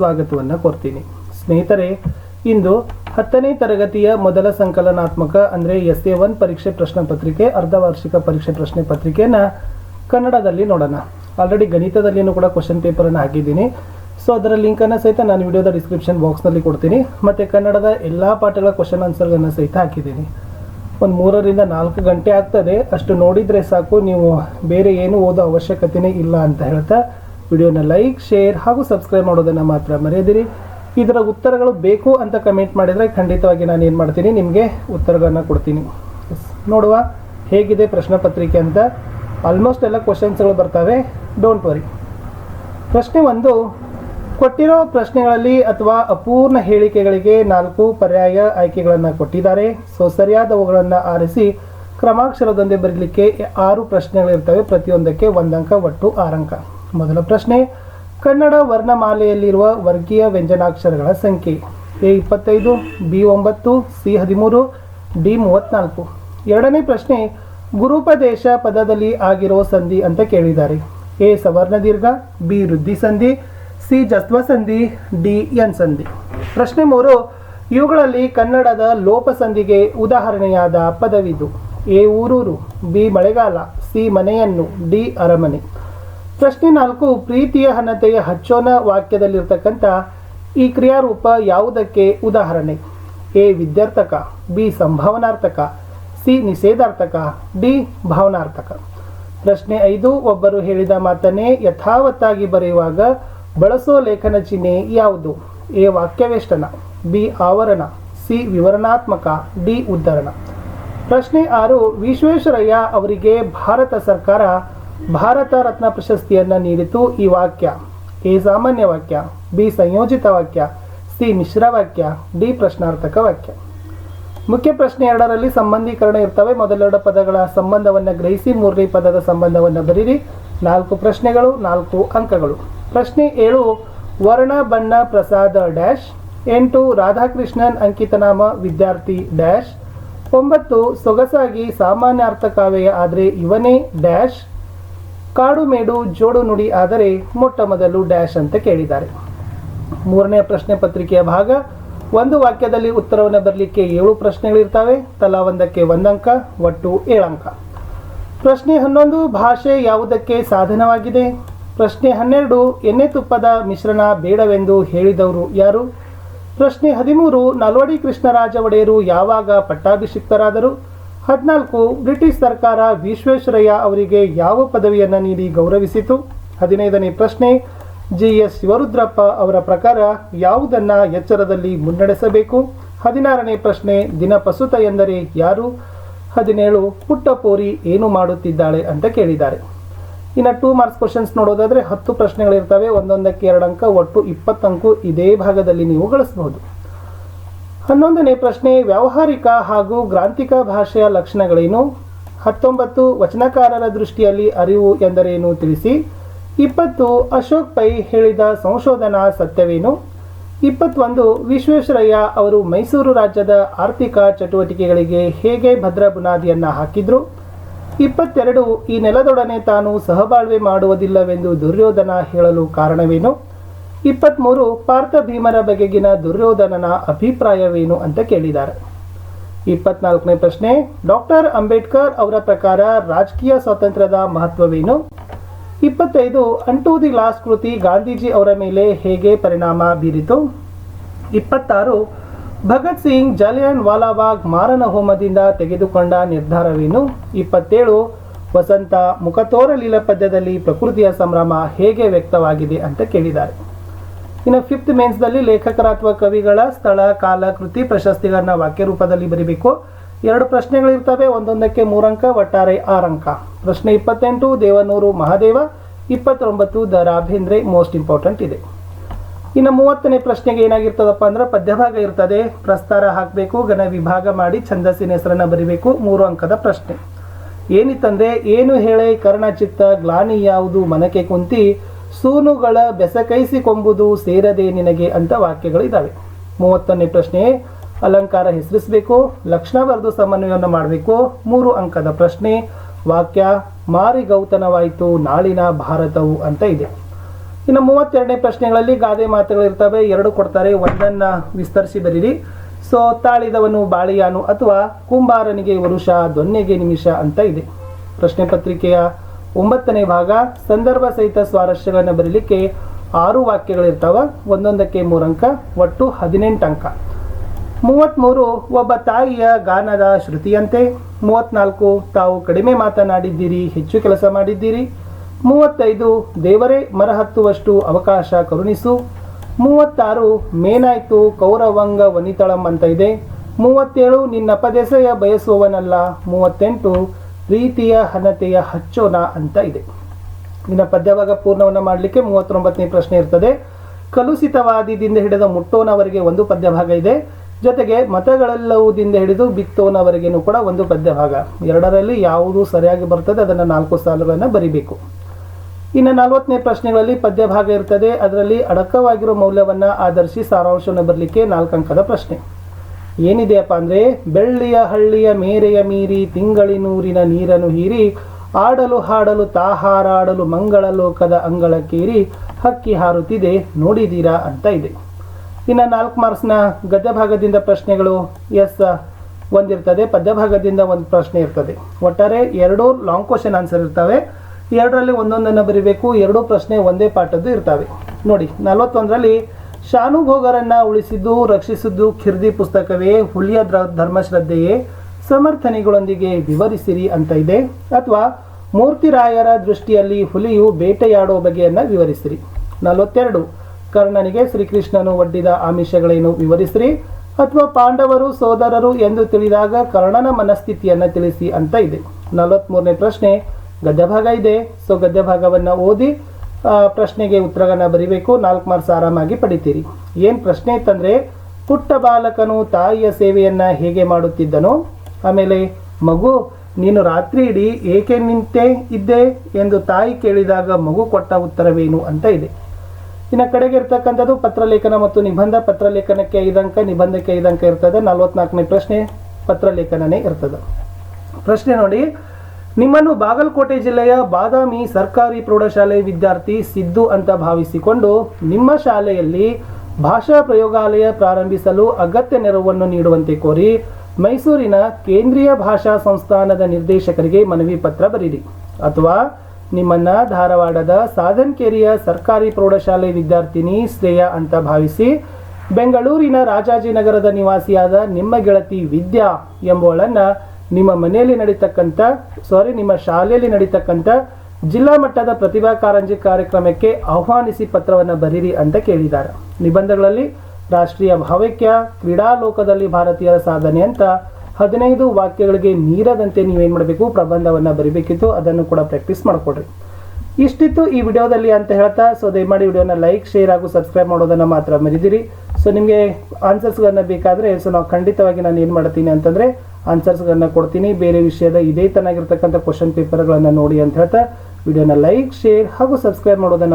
ಸ್ವಾಗತವನ್ನು ಕೊಡ್ತೀನಿ. ಸ್ನೇಹಿತರೆ, ಇಂದು ಹತ್ತನೇ ತರಗತಿಯ ಮೊದಲ ಸಂಕಲನಾತ್ಮಕ ಅಂದರೆ ಎಸ್ ಎ ಒನ್ ಪರೀಕ್ಷೆ ಪ್ರಶ್ನೆ ಪತ್ರಿಕೆ ಅರ್ಧವಾರ್ಷಿಕ ಪರೀಕ್ಷೆ ಪ್ರಶ್ನೆ ಪತ್ರಿಕೆಯನ್ನು ಕನ್ನಡದಲ್ಲಿ ನೋಡೋಣ. ಆಲ್ರೆಡಿ ಗಣಿತದಲ್ಲಿಯೂ ಕೂಡ ಕ್ವಶನ್ ಪೇಪರನ್ನು ಹಾಕಿದ್ದೀನಿ. ಸೊ ಅದರ ಲಿಂಕನ್ನು ಸಹಿತ ನಾನು ವಿಡಿಯೋದ ಡಿಸ್ಕ್ರಿಪ್ಷನ್ ಬಾಕ್ಸ್ನಲ್ಲಿ ಕೊಡ್ತೀನಿ. ಮತ್ತು ಕನ್ನಡದ ಎಲ್ಲ ಪಾಠಗಳ ಕ್ವಶನ್ ಆನ್ಸರ್ಗಳನ್ನು ಸಹಿತ ಹಾಕಿದ್ದೀನಿ. ಒಂದು ಮೂರರಿಂದ ನಾಲ್ಕು ಗಂಟೆ ಆಗ್ತದೆ. ಅಷ್ಟು ನೋಡಿದರೆ ಸಾಕು, ನೀವು ಬೇರೆ ಏನು ಓದೋ ಅವಶ್ಯಕತೆಯೇ ಇಲ್ಲ ಅಂತ ಹೇಳ್ತಾ ವಿಡಿಯೋನ ಲೈಕ್, ಶೇರ್ ಹಾಗೂ ಸಬ್ಸ್ಕ್ರೈಬ್ ಮಾಡೋದನ್ನು ಮಾತ್ರ ಮರೆಯದಿರಿ. ಇದರ ಉತ್ತರಗಳು ಬೇಕು ಅಂತ ಕಮೆಂಟ್ ಮಾಡಿದರೆ ಖಂಡಿತವಾಗಿ ನಾನು ಏನು ಮಾಡ್ತೀನಿ, ನಿಮಗೆ ಉತ್ತರಗಳನ್ನು ಕೊಡ್ತೀನಿ. ನೋಡುವ, ಹೇಗಿದೆ ಪ್ರಶ್ನೆ ಪತ್ರಿಕೆ ಅಂತ. ಆಲ್ಮೋಸ್ಟ್ ಎಲ್ಲ ಕ್ವಶನ್ಸ್ಗಳು ಬರ್ತವೆ. ಡೋಂಟ್ ವರಿ ಪ್ರಶ್ನೆ ಒಂದು, ಕೊಟ್ಟಿರೋ ಪ್ರಶ್ನೆಗಳಲ್ಲಿ ಅಥವಾ ಅಪೂರ್ಣ ಹೇಳಿಕೆಗಳಿಗೆ ನಾಲ್ಕು ಪರ್ಯಾಯ ಆಯ್ಕೆಗಳನ್ನು ಕೊಟ್ಟಿದ್ದಾರೆ. ಸೊ ಸರಿಯಾದವುಗಳನ್ನು ಆರಿಸಿ ಕ್ರಮಾಕ್ಷರದೊಂದಿಗೆ ಬರಲಿಕ್ಕೆ ಆರು ಪ್ರಶ್ನೆಗಳಿರ್ತವೆ. ಪ್ರತಿಯೊಂದಕ್ಕೆ ಒಂದಂಕ, ಒಟ್ಟು ಆರಂಕ. ಮೊದಲ ಪ್ರಶ್ನೆ, ಕನ್ನಡ ವರ್ಣಮಾಲೆಯಲ್ಲಿರುವ ವರ್ಗೀಯ ವ್ಯಂಜನಾಕ್ಷರಗಳ ಸಂಖ್ಯೆ. ಎ ಇಪ್ಪತ್ತೈದು, ಬಿ ಒಂಬತ್ತು, ಸಿ ಹದಿಮೂರು, ಡಿ ಮೂವತ್ತ್ನಾಲ್ಕು ಎರಡನೇ ಪ್ರಶ್ನೆ, ಗುರುಪದೇಶ ಪದದಲ್ಲಿ ಆಗಿರೋ ಸಂಧಿ ಅಂತ ಕೇಳಿದ್ದಾರೆ. ಎ ಸವರ್ಣ ದೀರ್ಘ ಬಿ ವೃದ್ಧಿ ಸಂಧಿ, ಸಿ ಜಸ್ವ ಸಂಧಿ, ಡಿ ಎನ್ ಸಂಧಿ. ಪ್ರಶ್ನೆ ಮೂರು, ಇವುಗಳಲ್ಲಿ ಕನ್ನಡದ ಲೋಪ ಸಂಧಿಗೆ ಉದಾಹರಣೆಯಾದ ಪದವಿದು. ಎ ಊರೂರು, ಬಿ ಮಳೆಗಾಲ, ಸಿ ಮನೆಯನ್ನು, ಡಿ ಅರಮನೆ. ಪ್ರಶ್ನೆ ನಾಲ್ಕು, ಪ್ರೀತಿಯ ಹನತೆಯ ಹಚ್ಚೋನ ವಾಕ್ಯದಲ್ಲಿರ್ತಕ್ಕಂಥ ಈ ಕ್ರಿಯಾರೂಪ ಯಾವುದಕ್ಕೆ ಉದಾಹರಣೆ? ಎ, ವಿದ್ಯಾರ್ಥಕ, ಬಿ, ಸಂಭಾವನಾರ್ಥಕ, ಸಿ, ನಿಷೇಧಾರ್ಥಕ, ಡಿ, ಭಾವನಾರ್ಥಕ. ಪ್ರಶ್ನೆ ಐದು, ಒಬ್ಬರು ಹೇಳಿದ ಮಾತನ್ನೇ ಯಥಾವತ್ತಾಗಿ ಬರೆಯುವಾಗ ಬಳಸೋ ಲೇಖನ ಚಿಹ್ನೆ ಯಾವುದು? ಎ, ವಾಕ್ಯವೇಷ್ಟನ, ಬಿ, ಆವರಣ, ಸಿ, ವಿವರಣಾತ್ಮಕ, ಡಿ, ಉದ್ಧರಣ. ಪ್ರಶ್ನೆ ಆರು, ವಿಶ್ವೇಶ್ವರಯ್ಯ ಅವರಿಗೆ ಭಾರತ ಸರ್ಕಾರ ಭಾರತ ರತ್ನ ಪ್ರಶಸ್ತಿಯನ್ನು ನೀಡಿತು ಈ ವಾಕ್ಯ. ಎ ಸಾಮಾನ್ಯ ವಾಕ್ಯ, ಬಿ ಸಂಯೋಜಿತ ವಾಕ್ಯ, ಸಿ ಮಿಶ್ರ ವಾಕ್ಯ, ಡಿ ಪ್ರಶ್ನಾರ್ಥಕ ವಾಕ್ಯ. ಮುಖ್ಯ ಪ್ರಶ್ನೆ ಎರಡರಲ್ಲಿ ಸಂಬಂಧೀಕರಣ ಇರ್ತವೆ. ಮೊದಲೆರಡು ಪದಗಳ ಸಂಬಂಧವನ್ನು ಗ್ರಹಿಸಿ, ಮೂರನೇ ಪದದ ಸಂಬಂಧವನ್ನು ಬರೀರಿ. ನಾಲ್ಕು ಪ್ರಶ್ನೆಗಳು, ನಾಲ್ಕು ಅಂಕಗಳು. ಪ್ರಶ್ನೆ ಏಳು, ವರ್ಣ ಬಣ್ಣ ಪ್ರಸಾದ ಡ್ಯಾಶ್. ಎಂಟು, ರಾಧಾಕೃಷ್ಣನ್ ಅಂಕಿತನಾಮ ವಿದ್ಯಾರ್ಥಿ ಡ್ಯಾಶ್. ಒಂಬತ್ತು, ಸೊಗಸಾಗಿ ಸಾಮಾನ್ಯ ಅರ್ಥ ಕಾವ್ಯ ಆದರೆ ಇವನೇ ಡ್ಯಾಶ್. ಕಾಡು ಮೇಡು ಜೋಡು ನುಡಿ ಆದರೆ ಮೊಟ್ಟ ಮೊದಲು ಡ್ಯಾಶ್ ಅಂತ ಕೇಳಿದ್ದಾರೆ. ಮೂರನೇ ಪ್ರಶ್ನೆ ಪತ್ರಿಕೆಯ ಭಾಗ, ಒಂದು ವಾಕ್ಯದಲ್ಲಿ ಉತ್ತರವನ್ನು ಬರಲಿಕ್ಕೆ ಏಳು ಪ್ರಶ್ನೆಗಳಿರ್ತವೆ, ತಲಾ ಒಂದಕ್ಕೆ ಒಂದಂಕ, ಒಟ್ಟು ಏಳಂಕ. ಪ್ರಶ್ನೆ ಹನ್ನೊಂದು, ಭಾಷೆ ಯಾವುದಕ್ಕೆ ಸಾಧನವಾಗಿದೆ? ಪ್ರಶ್ನೆ ಹನ್ನೆರಡು, ಎಣ್ಣೆ ತುಪ್ಪದ ಮಿಶ್ರಣ ಬೇಡವೆಂದು ಹೇಳಿದವರು ಯಾರು? ಪ್ರಶ್ನೆ ಹದಿಮೂರು, ನಲ್ವಡಿ ಕೃಷ್ಣರಾಜ ಒಡೆಯರು ಯಾವಾಗ ಪಟ್ಟಾಭಿಷಿಕ್ತರಾದರು? ಹದಿನಾಲ್ಕು, ಬ್ರಿಟಿಷ್ ಸರ್ಕಾರ ವಿಶ್ವೇಶ್ವರಯ್ಯ ಅವರಿಗೆ ಯಾವ ಪದವಿಯನ್ನು ನೀಡಿ ಗೌರವಿಸಿತು? ಹದಿನೈದನೇ ಪ್ರಶ್ನೆ, ಜಿ ಎಸ್ ಶಿವರುದ್ರಪ್ಪ ಅವರ ಪ್ರಕಾರ ಯಾವುದನ್ನು ಎಚ್ಚರದಲ್ಲಿ ಮುನ್ನಡೆಸಬೇಕು? ಹದಿನಾರನೇ ಪ್ರಶ್ನೆ, ದಿನಪಸುತ ಎಂದರೆ ಯಾರು? ಹದಿನೇಳು, ಪುಟ್ಟಪೋರಿ ಏನು ಮಾಡುತ್ತಿದ್ದಾಳೆ ಅಂತ ಕೇಳಿದ್ದಾರೆ. ಇನ್ನು ಟೂ ಮಾರ್ಕ್ಸ್ ಕ್ವಶನ್ಸ್ ನೋಡೋದಾದರೆ ಹತ್ತು ಪ್ರಶ್ನೆಗಳಿರ್ತವೆ, ಒಂದೊಂದಕ್ಕೆ ಎರಡು ಅಂಕ, ಒಟ್ಟು ಇಪ್ಪತ್ತಂಕು ಇದೇ ಭಾಗದಲ್ಲಿ ನೀವು ಗಳಿಸಬಹುದು. ಹನ್ನೊಂದನೇ ಪ್ರಶ್ನೆ, ವ್ಯಾವಹಾರಿಕ ಹಾಗೂ ಗ್ರಾಂಥಿಕ ಭಾಷೆಯ ಲಕ್ಷಣಗಳೇನು? ಹತ್ತೊಂಬತ್ತು, ವಚನಕಾರರ ದೃಷ್ಟಿಯಲ್ಲಿ ಅರಿವು ಎಂದರೇನು ತಿಳಿಸಿ? ಇಪ್ಪತ್ತು, ಅಶೋಕ್ ಪೈ ಹೇಳಿದ ಸಂಶೋಧನಾ ಸತ್ಯವೇನು? ಇಪ್ಪತ್ತೊಂದು, ವಿಶ್ವೇಶ್ವರಯ್ಯ ಅವರು ಮೈಸೂರು ರಾಜ್ಯದ ಆರ್ಥಿಕ ಚಟುವಟಿಕೆಗಳಿಗೆ ಹೇಗೆ ಭದ್ರ ಬುನಾದಿಯನ್ನು ಹಾಕಿದ್ರು? ಇಪ್ಪತ್ತೆರಡು, ಈ ನೆಲದೊಡನೆ ತಾನು ಸಹಬಾಳ್ವೆ ಮಾಡುವುದಿಲ್ಲವೆಂದು ದುರ್ಯೋಧನ ಹೇಳಲು ಕಾರಣವೇನು? ಇಪ್ಪತ್ತ್ಮೂರು ಪಾರ್ಥ ಭೀಮರ ಬಗೆಗಿನ ದುರ್ಯೋಧನನ ಅಭಿಪ್ರಾಯವೇನು ಅಂತ ಕೇಳಿದ್ದಾರೆ. ಇಪ್ಪತ್ನಾಲ್ಕನೇ ಪ್ರಶ್ನೆ, ಡಾಕ್ಟರ್ ಅಂಬೇಡ್ಕರ್ ಅವರ ಪ್ರಕಾರ ರಾಜಕೀಯ ಸ್ವಾತಂತ್ರ್ಯದ ಮಹತ್ವವೇನು? ಇಪ್ಪತ್ತೈದು, ಅಂಟು ದಿ ಲಾಸ್ಟ್ ಕೃತಿ ಗಾಂಧೀಜಿ ಅವರ ಮೇಲೆ ಹೇಗೆ ಪರಿಣಾಮ ಬೀರಿತು? ಇಪ್ಪತ್ತಾರು, ಭಗತ್ ಸಿಂಗ್ ಜಲಿಯನ್ ವಾಲಾಬಾಗ್ ಮಾರನ ಹೋಮದಿಂದ ತೆಗೆದುಕೊಂಡ ನಿರ್ಧಾರವೇನು? ಇಪ್ಪತ್ತೇಳು, ವಸಂತ ಮುಖತೋರಲಿಲ ಪದ್ಯದಲ್ಲಿ ಪ್ರಕೃತಿಯ ಸಂಭ್ರಮ ಹೇಗೆ ವ್ಯಕ್ತವಾಗಿದೆ ಅಂತ ಕೇಳಿದ್ದಾರೆ. ಇನ್ನು ಫಿಫ್ತ್ ಮೇನ್ಸ್ದಲ್ಲಿ ಲೇಖಕರ ಅಥವಾ ಕವಿಗಳ ಸ್ಥಳ, ಕಾಲ, ಕೃತಿ, ಪ್ರಶಸ್ತಿಗಳನ್ನ ವಾಕ್ಯ ರೂಪದಲ್ಲಿ ಬರೀಬೇಕು. ಎರಡು ಪ್ರಶ್ನೆಗಳಿರ್ತವೆ ಒಂದೊಂದಕ್ಕೆ ಮೂರಂಕ, ಒಟ್ಟಾರೆ ಆರಂಕ. ಪ್ರಶ್ನೆ ಇಪ್ಪತ್ತೆಂಟು, ದೇವನೂರು, ಮಹಾದೇವ. ಇಪ್ಪತ್ತೊಂಬತ್ತು, ದ ರಾಭೇಂದ್ರೆ ಮೋಸ್ಟ್ ಇಂಪಾರ್ಟೆಂಟ್ ಇದೆ. ಇನ್ನು ಮೂವತ್ತನೇ ಪ್ರಶ್ನೆಗೆ ಏನಾಗಿರ್ತದಪ್ಪ ಅಂದ್ರೆ ಪದ್ಯಭಾಗ ಇರ್ತದೆ. ಪ್ರಸ್ತಾರ ಹಾಕಬೇಕು, ಘನ ವಿಭಾಗ ಮಾಡಿ ಛಂದಸ್ಸಿನ ಹೆಸರನ್ನ ಬರಿಬೇಕು. ಮೂರು ಅಂಕದ ಪ್ರಶ್ನೆ. ಏನಿತ್ತಂದ್ರೆ, ಏನು ಹೇಳೆ ಕರ್ಣಚಿತ್ತ, ಗ್ಲಾನಿ ಯಾವುದು, ಮನಕೆ ಕುಂತಿ ಸೂನುಗಳ ಬೆಸಕೈಸಿಕೊಂಬುದು ಸೇರದೆ ನಿನಗೆ ಅಂತ ವಾಕ್ಯಗಳು ಇದ್ದಾವೆ ಮೂವತ್ತನೇ ಪ್ರಶ್ನೆ, ಅಲಂಕಾರ ಹೆಸರಿಸಬೇಕು ಲಕ್ಷಣ ಬರೆದು ಸಮನ್ವಯವನ್ನು ಮಾಡಬೇಕು, ಮೂರು ಅಂಕದ ಪ್ರಶ್ನೆ, ವಾಕ್ಯ, ಮಾರಿ ಗೌತನವಾಯಿತು, ನಾಳಿನ ಭಾರತವು ಅಂತ ಇದೆ. ಇನ್ನು ಮೂವತ್ತೆರಡನೇ ಪ್ರಶ್ನೆಗಳಲ್ಲಿ ಗಾದೆ ಮಾತುಗಳು ಇರ್ತವೆ ಎರಡು ಕೊಡ್ತಾರೆ, ಒಂದನ್ನ ವಿಸ್ತರಿಸಿ ಬರೀರಿ. ಸೊ, ತಾಳಿದವನು ಬಾಳಿಯಾನು ಅಥವಾ ಕುಂಬಾರನಿಗೆ ವರುಷ, ದೊನ್ನೆಗೆ ನಿಮಿಷ ಅಂತ ಇದೆ. ಪ್ರಶ್ನೆ ಪತ್ರಿಕೆಯ ಒಂಬತ್ತನೇ ಭಾಗ, ಸಂದರ್ಭ ಸಹಿತ ಸ್ವಾರಸ್ಯಗಳನ್ನು ಬರೀಲಿಕ್ಕೆ ಆರು ವಾಕ್ಯಗಳಿರ್ತಾವ. ಒಂದೊಂದಕ್ಕೆ ಮೂರು ಅಂಕ, ಒಟ್ಟು ಹದಿನೆಂಟು ಅಂಕ. ಮೂವತ್ತ್ಮೂರು ಒಬ್ಬ ತಾಯಿಯ ಗಾನದ ಶ್ರುತಿಯಂತೆ. ಮೂವತ್ನಾಲ್ಕು, ತಾವು ಕಡಿಮೆ ಮಾತನಾಡಿದ್ದೀರಿ, ಹೆಚ್ಚು ಕೆಲಸ ಮಾಡಿದ್ದೀರಿ. ಮೂವತ್ತೈದು, ದೇವರೇ ಮರ ಹತ್ತುವಷ್ಟು ಅವಕಾಶ ಕರುಣಿಸು. ಮೂವತ್ತಾರು, ಮೇನಾಯ್ತು ಕೌರವಂಗ ವನಿತಳಂ ಅಂತ ಇದೆ. ಮೂವತ್ತೇಳು, ನಿನ್ನ ಪದೆಸೆಯ ಬಯಸುವವನಲ್ಲ. ಮೂವತ್ತೆಂಟು ಪ್ರೀತಿಯ ಹನತೆಯ ಹಚ್ಚೋಣ ಅಂತ ಇದೆ. ಇನ್ನು ಪದ್ಯವಾಗ ಪೂರ್ಣವನ್ನು ಮಾಡಲಿಕ್ಕೆ ಮೂವತ್ತೊಂಬತ್ತನೇ ಪ್ರಶ್ನೆ ಇರ್ತದೆ. ಕಲುಷಿತವಾದಿದಿಂದ ಹಿಡಿದ ಮುಟ್ಟೋನವರೆಗೆ ಒಂದು ಪದ್ಯಭಾಗ ಇದೆ. ಜೊತೆಗೆ ಮತಗಳೆಲ್ಲವುದಿಂದ ಹಿಡಿದು ಬಿತ್ತೋನವರೆಗೇನು ಕೂಡ ಒಂದು ಪದ್ಯಭಾಗ. ಎರಡರಲ್ಲಿ ಯಾವುದು ಸರಿಯಾಗಿ ಬರ್ತದೆ, ಅದನ್ನು ನಾಲ್ಕು ಸಾಲುಗಳನ್ನು ಬರಿಬೇಕು. ಇನ್ನು ನಲವತ್ತನೇ ಪ್ರಶ್ನೆಗಳಲ್ಲಿ ಪದ್ಯಭಾಗ ಇರ್ತದೆ. ಅದರಲ್ಲಿ ಅಡಕವಾಗಿರೋ ಮೌಲ್ಯವನ್ನು ಆಧರಿಸಿ ಸಾರಾಂಶವನ್ನು ಬರಲಿಕ್ಕೆ ನಾಲ್ಕು ಅಂಕದ ಪ್ರಶ್ನೆ. ಏನಿದೆಯಪ್ಪ ಅಂದರೆ ಬೆಳ್ಳಿಯ ಹಳ್ಳಿಯ ಮೇರೆಯ ಮೀರಿ ತಿಂಗಳಿನೂರಿನ ನೀರನ್ನು ಹೀರಿ ಆಡಲು ಹಾಡಲು ತಾಹಾರಾಡಲು ಮಂಗಳ ಲೋಕದ ಅಂಗಳಕ್ಕೇರಿ ಹಕ್ಕಿ ಹಾರುತ್ತಿದೆ ನೋಡಿದೀರಾ ಅಂತ ಇದೆ. ಇನ್ನು ನಾಲ್ಕು ಮಾರ್ಕ್ಸ್ನ ಗದ್ಯ ಭಾಗದಿಂದ ಪ್ರಶ್ನೆಗಳು ಎಸ್ ಒಂದಿರ್ತದೆ ಪದ್ಯ ಭಾಗದಿಂದ ಒಂದು ಪ್ರಶ್ನೆ ಇರ್ತದೆ. ಒಟ್ಟಾರೆ ಎರಡು ಲಾಂಗ್ ಕ್ವಶನ್ ಆನ್ಸರ್ ಇರ್ತವೆ. ಎರಡರಲ್ಲಿ ಒಂದೊಂದನ್ನು ಬರೀಬೇಕು, ಎರಡೂ ಪ್ರಶ್ನೆ ಒಂದೇ ಪಾಠದ್ದು ಇರ್ತವೆ. ನೋಡಿ, ನಲವತ್ತೊಂದರಲ್ಲಿ ಶಾನುಭೋಗರನ್ನ ಉಳಿಸಿದ್ದು, ರಕ್ಷಿಸಿದ್ದು ಖಿರ್ದಿ ಪುಸ್ತಕವೇ ಹುಲಿಯ ಧರ್ಮಶ್ರದ್ಧೆಯೇ. ಸಮರ್ಥನೆಗಳೊಂದಿಗೆ ವಿವರಿಸಿರಿ ಅಂತ ಇದೆ. ಅಥವಾ, ಮೂರ್ತಿರಾಯರ ದೃಷ್ಟಿಯಲ್ಲಿ ಹುಲಿಯು ಬೇಟೆಯಾಡೋ ಬಗೆಯನ್ನು ವಿವರಿಸಿರಿ. ನಲವತ್ತೆರಡು. ಕರ್ಣನಿಗೆ ಶ್ರೀಕೃಷ್ಣನು ಒಡ್ಡಿದ ಆಮಿಷಗಳೇನು ವಿವರಿಸಿರಿ? ಅಥವಾ, ಪಾಂಡವರು, ಸೋದರರು ಎಂದು ತಿಳಿದಾಗ ಕರ್ಣನ ಮನಸ್ಥಿತಿಯನ್ನು ತಿಳಿಸಿ ಅಂತ ಇದೆ. ನಲವತ್ಮೂರನೇ ಪ್ರಶ್ನೆ. ಗದ್ಯಭಾಗ ಇದೆ. ಸೊ, ಗದ್ಯಭಾಗವನ್ನು ಓದಿ ಪ್ರಶ್ನೆಗೆ ಉತ್ತರಗಳನ್ನು ಬರಿಬೇಕು. ನಾಲ್ಕು ಮಾರ್ಕ್ಸ್ ಆರಾಮಾಗಿ ಪಡಿತೀರಿ. ಏನು ಪ್ರಶ್ನೆ ಇತ್ತಂದರೆ, ಪುಟ್ಟ ಬಾಲಕನು ತಾಯಿಯ ಸೇವೆಯನ್ನು ಹೇಗೆ ಮಾಡುತ್ತಿದ್ದನೋ, ಆಮೇಲೆ, ಮಗು, ನೀನು ರಾತ್ರಿ ಇಡೀ ಏಕೆ ನಿಂತೆ ಇದ್ದೆ ಎಂದು ತಾಯಿ ಕೇಳಿದಾಗ ಮಗು ಕೊಟ್ಟ ಉತ್ತರವೇನು ಅಂತ ಇದೆ. ಇನ್ನು ಕಡೆಗೆ ಇರ್ತಕ್ಕಂಥದ್ದು ಪತ್ರಲೇಖನ ಮತ್ತು ನಿಬಂಧ. ಪತ್ರಲೇಖನಕ್ಕೆ ಐದಂಕ, ನಿಬಂಧಕ್ಕೆ ಐದಂಕ ಇರ್ತದೆ. ನಲವತ್ನಾಲ್ಕನೇ ಪ್ರಶ್ನೆ ಪತ್ರಲೇಖನನೇ ಇರ್ತದೆ. ಪ್ರಶ್ನೆ ನೋಡಿ ನಿಮ್ಮನ್ನು ಬಾಗಲಕೋಟೆ ಜಿಲ್ಲೆಯ ಬಾದಾಮಿ ಸರ್ಕಾರಿ ಪ್ರೌಢಶಾಲೆ ವಿದ್ಯಾರ್ಥಿ ಸಿದ್ದು ಅಂತ ಭಾವಿಸಿಕೊಂಡು ನಿಮ್ಮ ಶಾಲೆಯಲ್ಲಿ ಭಾಷಾ ಪ್ರಯೋಗಾಲಯ ಪ್ರಾರಂಭಿಸಲು ಅಗತ್ಯ ನೆರವನ್ನು ನೀಡುವಂತೆ ಕೋರಿ ಮೈಸೂರಿನ ಕೇಂದ್ರೀಯ ಭಾಷಾ ಸಂಸ್ಥಾನದ ನಿರ್ದೇಶಕರಿಗೆ ಮನವಿ ಪತ್ರ ಬರೀರಿ ಅಥವಾ ನಿಮ್ಮನ್ನ ಧಾರವಾಡದ ಸಾಧನ್ಕೇರಿಯ ಸರ್ಕಾರಿ ಪ್ರೌಢಶಾಲೆ ವಿದ್ಯಾರ್ಥಿನಿ ಶ್ರೇಯ ಅಂತ ಭಾವಿಸಿ ಬೆಂಗಳೂರಿನ ರಾಜಾಜಿನಗರದ ನಿವಾಸಿಯಾದ ನಿಮ್ಮ ಗೆಳತಿ ವಿದ್ಯಾ ಎಂಬುವಳನ್ನ ನಿಮ್ಮ ಮನೆಯಲ್ಲಿ ನಡೀತಕ್ಕಂಥ ಸಾರಿ ನಿಮ್ಮ ಶಾಲೆಯಲ್ಲಿ ನಡೀತಕ್ಕಂಥ ಜಿಲ್ಲಾ ಮಟ್ಟದ ಪ್ರತಿಭಾ ಕಾರಂಜಿ ಕಾರ್ಯಕ್ರಮಕ್ಕೆ ಆಹ್ವಾನಿಸಿ ಪತ್ರವನ್ನು ಬರೀರಿ ಅಂತ ಕೇಳಿದ್ದಾರೆ. ನಿಬಂಧಗಳಲ್ಲಿ ರಾಷ್ಟ್ರೀಯ ಭಾವೈಕ್ಯ ಕ್ರೀಡಾ ಲೋಕದಲ್ಲಿ ಭಾರತೀಯರ ಸಾಧನೆ ಅಂತ ಹದಿನೈದು ವಾಕ್ಯಗಳಿಗೆ ಮೀರದಂತೆ ನೀವೇನು ಮಾಡಬೇಕು? ಪ್ರಬಂಧವನ್ನು ಬರಿಬೇಕಿತ್ತು, ಅದನ್ನು ಕೂಡ ಪ್ರಾಕ್ಟೀಸ್ ಮಾಡಿಕೊಡ್ರಿ. ಇಷ್ಟಿತ್ತು ಈ ವಿಡಿಯೋದಲ್ಲಿ ಅಂತ ಹೇಳ್ತಾ ಸೊ ದಯಮಾಡಿ ವಿಡಿಯೋನ ಲೈಕ್ ಶೇರ್ ಹಾಗೂ ಸಬ್ಸ್ಕ್ರೈಬ್ ಮಾಡೋದನ್ನು ಮಾತ್ರ ಮರಿದಿರಿ. ಸೊ ನಿಮಗೆ ಆನ್ಸರ್ಸ್ಗಳನ್ನ ಬೇಕಾದರೆ ಸೊ ನಾವು ಖಂಡಿತವಾಗಿ ನಾನು ಏನು ಮಾಡ್ತೀನಿ ಅಂತಂದರೆ ಆನ್ಸರ್ಸ್ಗಳನ್ನ ಕೊಡ್ತೀನಿ. ಬೇರೆ ವಿಷಯದ ಇದೇ ತನಾಗಿರ್ತಕ್ಕಂಥ ಕ್ವಶನ್ ಪೇಪರ್ಗಳನ್ನು ನೋಡಿ ಅಂತ ಹೇಳ್ತಾ, ವಿಡಿಯೋನ ಲೈಕ್ ಶೇರ್ ಹಾಗೂ ಸಬ್ಸ್ಕ್ರೈಬ್ ಮಾಡೋದನ್ನು